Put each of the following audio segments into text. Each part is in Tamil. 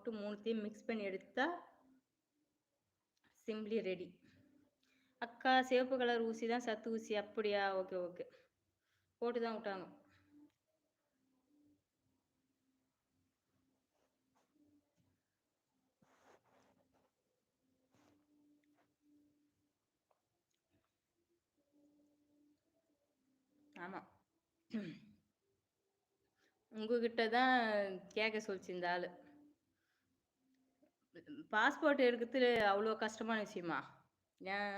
போட்டு மூணுத்தையும் மிக்ஸ் பண்ணி எடுத்தால் சிம்பிளி ரெடி அக்கா சிவப்பு கலர் ஊசி தான் சத்து ஊசி. அப்படியா? ஓகே ஓகே போட்டு தான் விட்டாங்க ஆமாம் உங்ககிட்ட தான் கேட்க சொல்லிச்சு இந்த ஆள். பாஸ்போர்ட் எடுக்கிறது அவ்வளோ கஷ்டமான விஷயமா? ஏன்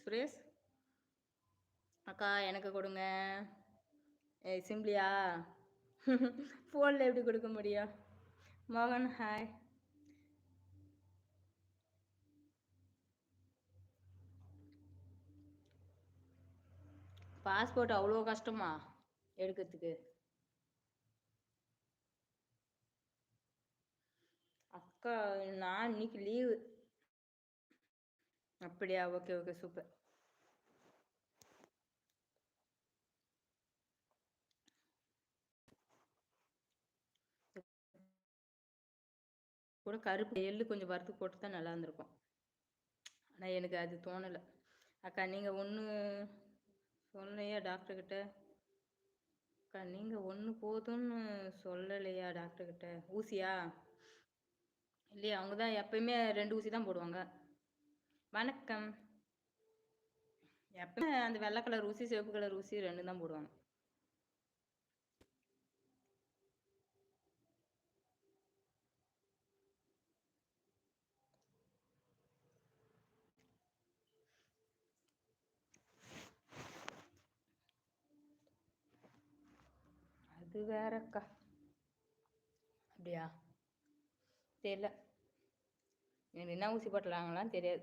சுரேஷ்? அக்கா எனக்கு கொடுங்க. ஏ சிம்பிளியா ஃபோனில் எப்படி கொடுக்க முடியும்? மோகன் ஹாய் பாஸ்போர்ட் அவ்வளோ கஷ்டமா எடுக்கிறதுக்கு? அக்கா நான் இன்னைக்கு லீவு அப்படியா? ஓகே ஓகே சூப்பர் கூட கருப்பு எள்ளு கொஞ்சம் வறுத்து போட்டு தான் நல்லா இருந்திருக்கும். ஆனால் எனக்கு அது தோணலை. அக்கா நீங்கள் ஒன்று சொல்லலையா டாக்டர்கிட்ட அக்கா நீங்கள் ஒன்று போதும்னு சொல்லலையா டாக்டர்கிட்ட ஊசியா? இல்லையா? அவங்க தான் எப்பயுமே ரெண்டு ஊசி தான் போடுவாங்க. வணக்கம். எப்பவுமே அந்த வெள்ளை கலர் ஊசி சிவப்பு கலர் ஊசி ரெண்டு தான் போடுவாங்க. அது வேறக்கா. அப்படியா? தெரியல எனக்கு என்ன ஊசி போட்டலாங்களாம் தெரியாது.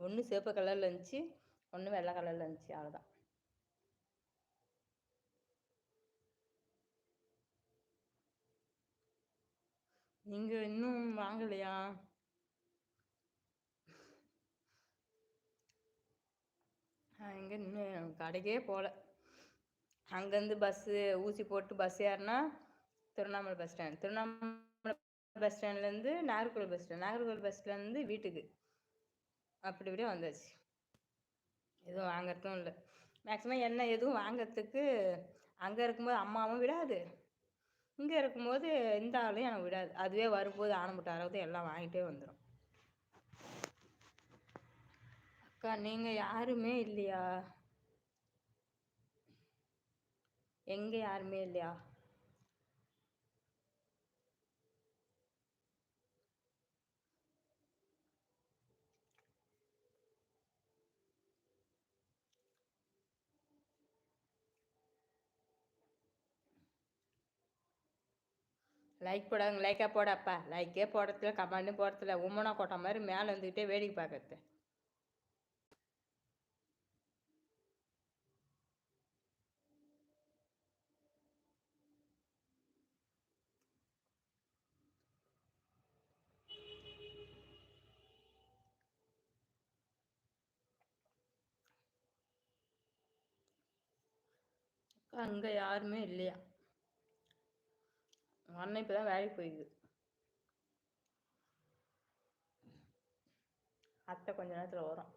ஒன்று சிவப்பு கலரில் இருந்துச்சு ஒன்று வெள்ளை கலரில் இருந்துச்சு அவ்வளோதான் நீங்கள் இன்னும் வாங்கலையா? இங்கே இன்னும் கடைக்கே போகல அங்கேருந்து பஸ்ஸு ஊசி போட்டு பஸ் ஏறினா Tiruvannamalai bus stand. Tiruvannamalai bus ஸ்டாண்ட்லேருந்து Nagercoil bus stand Nagercoil bus ஸ்டாண்ட்லேருந்து வீட்டுக்கு. அப்படி இப்படியே வந்தாச்சு. எதுவும் வாங்கறதும் இல்லை. மேக்ஸிமம் என்ன எதுவும் வாங்கிறதுக்கு அங்கே இருக்கும்போது அம்மாவும் விடாது. இங்கே இருக்கும்போது இந்த ஆளும் எனக்கு விடாது. அதுவே வரும்போது ஆனம்பட்டாராவது எல்லாம் வாங்கிட்டே வந்துடும் அக்கா நீங்கள் யாருமே இல்லையா? எங்கே யாருமே இல்லையா? லைக் போடாங்க லைக்காக போடப்பா லைக்கே போடத்துல கமெண்டும் போடத்துல உம்மனா கொட்ட மாதிரி மேலே வந்துக்கிட்டே வேடிக்கை பார்க்கறது. அங்கே யாருமே இல்லையா? அண்ணன் இப்போ தான் வேலைக்கு போயிடுது அத்தை கொஞ்ச நேரத்தில் வரும்.